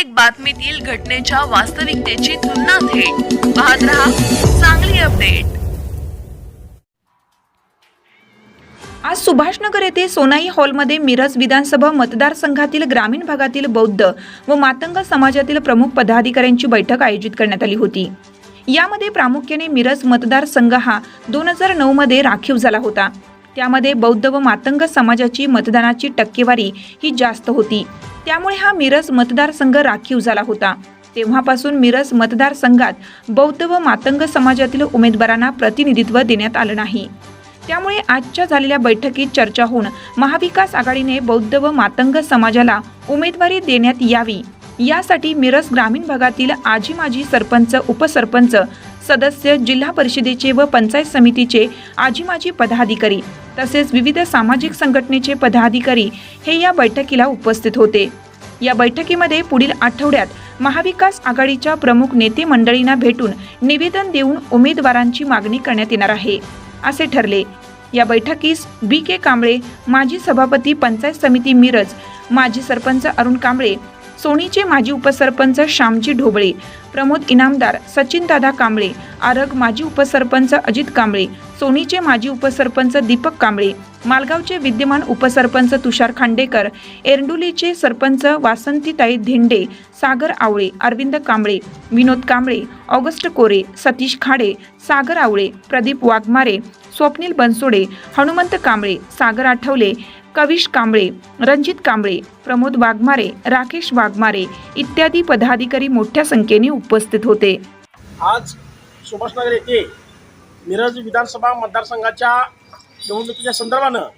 प्रत्येक बातमीतील घटनेच्या वास्तविकतेची तुलना थेट. पाहत रहा चांगली अपडेट. आज सुभाषनगर येथे सोनाई हॉलमध्ये मिरज विधानसभा मतदारसंघातील ग्रामीण भागातील बौद्ध व मातंग समाजातील प्रमुख पदाधिकाऱ्यांची बैठक आयोजित करण्यात आली होती. यामध्ये प्रामुख्याने मिरज मतदारसंघ हा दोन हजार नऊ मध्ये राखीव झाला होता. त्यामध्ये बौद्ध व मातंग समाजाची मतदानाची टक्केवारी ही जास्त होती. त्यामुळे हा मिरज मतदारसंघ राखीव झाला होता. तेव्हापासून मिरज मतदारसंघात बौद्ध व मातंग समाजातील उमेदवारांना प्रतिनिधित्व देण्यात आलं नाही. त्यामुळे आजच्या झालेल्या बैठकीत चर्चा होऊन महाविकास आघाडीने बौद्ध व मातंग समाजाला उमेदवारी देण्यात यावी. यासाठी मिरज ग्रामीण भागातील आजी माजी सरपंच उपसरपंच सदस्य जिल्हा परिषदेचे व पंचायत समितीचे आजी माजी पदाधिकारी तसेच विविध सामाजिक संघटनेचे पदाधिकारी हे या बैठकीला उपस्थित होते. या बैठकीमध्ये पुढील आठवड्यात महाविकास आघाडीच्या प्रमुख नेते मंडळींना भेटून निवेदन देऊन उमेदवारांची मागणी करण्यात येणार आहे असे ठरले. या बैठकीस बी के कांबळे माजी सभापती पंचायत समिती मिरज माजी सरपंच अरुण कांबळे सोनीचे माजी उपसरपंच श्यामजी ढोबळे प्रमोद इनामदार सचिनदादा कांबळे आरग माजी उपसरपंच अजित कांबळे सोनीचे माजी उपसरपंच दीपक कांबळे मालगावचे विद्यमान उपसरपंच तुषार खांडेकर एरंडोलीचे सरपंच वासंतीताई धेंडे सागर आवळे अरविंद कांबळे विनोद कांबळे ऑगस्ट कोरे सतीश खाडे सागर आवळे प्रदीप वाघमारे स्वप्नील बनसोडे हनुमंत कांबळे सागर आठवले कविश कांबळे रणजित कांबळे प्रमोद वाघमारे राकेश वाघमारे इत्यादी पदाधिकारी मोठ्या संख्येने उपस्थित होते. आज सुभाषनगर येथे मिरज विधानसभा मतदारसंघाच्या निवडणुकीच्या संदर्भानं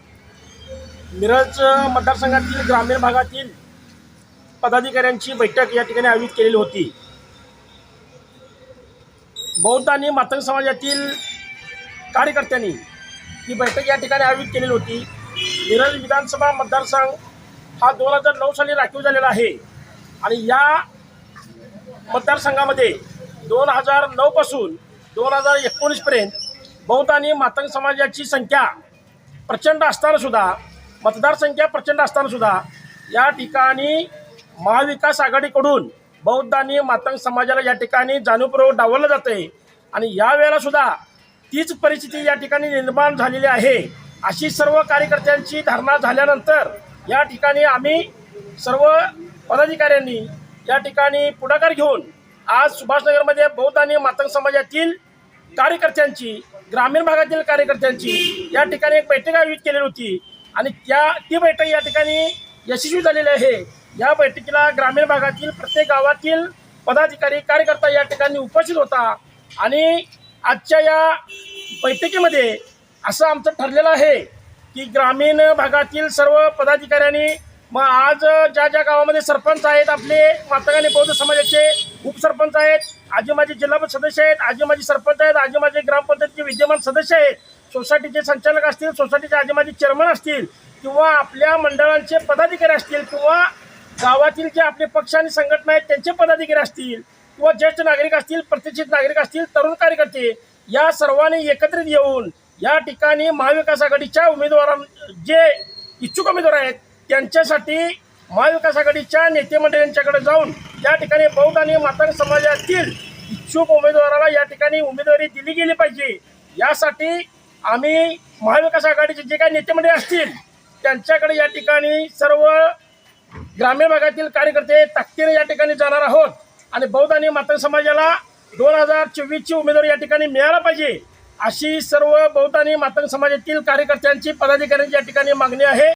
मिरज मतदारसंघातील ग्रामीण भागातील पदाधिकाऱ्यांची बैठक या ठिकाणी आयोजित केलेली होती. बौद्ध आणि मातंग समाजातील कार्यकर्त्यांनी ही बैठक या ठिकाणी आयोजित केलेली होती. मिरज विधानसभा मतदारसंघ हा दोन हजार नऊ साली राखीव झालेला आहे. आणि या मतदारसंघामध्ये दोन हजार नऊपासून दोन हजार एकोणीसपर्यंत बौद्ध आणि मातंग समाजाची संख्या प्रचंड असतानासुद्धा मतदारसंख्या प्रचंड असतानासुद्धा या ठिकाणी महाविकास आघाडीकडून बौद्ध आणि मातंग समाजाला या ठिकाणी जाणीवपूर्वक डावललं जातं आहे आणि यावेळेला सुद्धा तीच परिस्थिती या ठिकाणी निर्माण झालेली आहे. अशी सर्व कार्यकर्त्यांची धारणा झाल्यानंतर या ठिकाणी आम्ही सर्व पदाधिकाऱ्यांनी या ठिकाणी पुढाकार घेऊन आज सुभाषनगरमध्ये बौद्ध आणि मातंग समाजातील कार्यकर्त्यांची ग्रामीण भागातील कार्यकर्त्यांची या ठिकाणी एक बैठक आयोजित केलेली होती आणि त्या ती बैठक या ठिकाणी यशस्वी झालेली आहे. या बैठकीला ग्रामीण भागातील प्रत्येक गावातील पदाधिकारी कार्यकर्ता या ठिकाणी उपस्थित होता आणि आजच्या या बैठकीमध्ये असं आमचं ठरलेलं आहे की ग्रामीण भागातील सर्व पदाधिकाऱ्यांनी मग आज ज्या ज्या गावामध्ये सरपंच आहेत आपले मातंगाने बौद्ध समाजाचे उपसरपंच आहेत आजी माझे जिल्हा परिषद सदस्य आहेत आजी माझे सरपंच आहेत आजी माझे ग्रामपंचायतीचे विद्यमान सदस्य आहेत सोसायटीचे संचालक असतील सोसायटीचे आजी माझे चेअरमन असतील किंवा आपल्या मंडळांचे पदाधिकारी असतील किंवा गावातील जे आपले पक्ष आणि संघटना आहेत त्यांचे पदाधिकारी असतील किंवा ज्येष्ठ नागरिक असतील प्रतिष्ठित नागरिक असतील तरुण कार्यकर्ते या सर्वांनी एकत्रित येऊन या ठिकाणी महाविकास आघाडीच्या उमेदवारां जे इच्छुक उमेदवार आहेत त्यांच्यासाठी महाविकास आघाडीच्या नेतेमंडळींच्याकडे जाऊन या ठिकाणी बौद्ध आणि मातंग समाजातील इच्छुक उमेदवाराला या ठिकाणी उमेदवारी दिली गेली पाहिजे. यासाठी आम्ही महाविकास आघाडीचे जे काही नेतेमंडळी असतील त्यांच्याकडे या ठिकाणी सर्व ग्रामीण भागातील कार्यकर्ते ताकदीने या ठिकाणी जाणार आहोत. आणि बौद्ध आणि मातंग समाजाला दोन हजार चोवीसची उमेदवारी या ठिकाणी मिळायला पाहिजे अशी सर्व बौद्ध आणि मातंग समाजातील कार्यकर्त्यांची पदाधिकाऱ्यांची या ठिकाणी मागणी आहे.